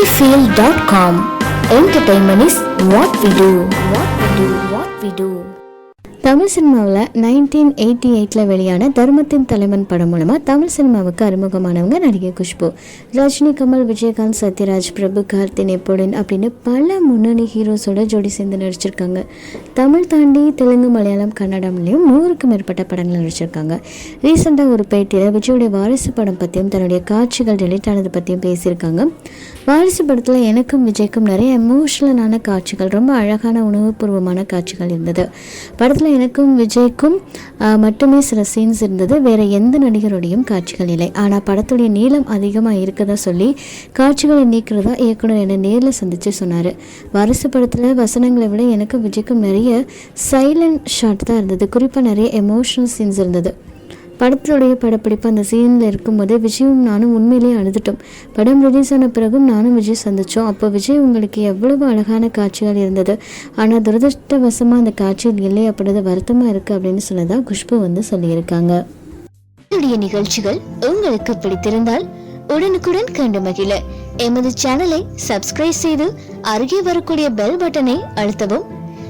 sunnyfield.com. Entertainment is what we do. What we do. What we do. Tamil சினிமாவில் nineteen eighty எயிட்டில் வெளியான தர்மத்தின் தலைவன் படம் மூலமாக தமிழ் சினிமாவுக்கு அறிமுகமானவங்க நடிகை குஷ்பு ரஜினி கமல் விஜயகாந்த் சத்யராஜ் பிரபு கார்த்தின் எப்போடின் அப்படின்னு பல முன்னணி ஹீரோஸோட ஜோடி சேர்ந்து நடிச்சிருக்காங்க தமிழ் தாண்டி தெலுங்கு மலையாளம் கன்னடம்லேயும் நூறுக்கும் மேற்பட்ட படங்கள் நடிச்சிருக்காங்க ரீசெண்டாக ஒரு பேட்டியில் விஜயோடைய வாரிசு படம் பற்றியும் தன்னுடைய காட்சிகள் டெலிட் ஆனது பற்றியும் பேசியிருக்காங்க வாரிசு படத்தில் எனக்கும் விஜய்க்கும் நிறைய எமோஷனலான காட்சிகள் ரொம்ப அழகான உணவுபூர்வமான காட்சிகள் இருந்தது. படத்தில் எனக்கும் விஜய்க்கும் மட்டுமே சில சீன்ஸ் இருந்தது. வேற எந்த நடிகருடையும் காட்சிகள் இல்லை. ஆனால் படத்துடைய நீளம் அதிகமாக இருக்கதா சொல்லி காட்சிகளை நீக்கிறதா இயக்குனர் என்னை நேரில் சந்தித்து சொன்னார். வாரிசு படத்தில் வசனங்களை விட எனக்கும் விஜய்க்கும் நிறைய சைலண்ட் ஷாட் தான் இருந்தது. குறிப்பாக நிறைய எமோஷனல் சீன்ஸ் இருந்தது. படத்தினுடைய படப்பிடிப்பு அந்த சீனில் இருக்கும்போது விஜயும் நானும் உண்மையிலேயே அழுதுட்டோம். படம் ரிலீஸ் ஆன பிறகும் நானும் விஜய் சந்தித்தோம் அப்போ விஜய் உங்களுக்கு எவ்வளவு அழகான காட்சிகள் இருந்தது? ஆனால் துரதிருஷ்டவசமாக அந்த காட்சிகள் இல்லை அப்படின்றது வருத்தமாக இருக்குது அப்படின்னு சொன்னதாக குஷ்பு வந்து சொல்லியிருக்காங்க. என்னுடைய நிகழ்ச்சிகள் உங்களுக்கு பிடித்திருந்தால் உடனுக்குடன் கண்டு மகிழ. எமது சேனலை சப்ஸ்கிரைப் செய்து அருகே வரக்கூடிய பெல் பட்டனை அழுத்தவும்.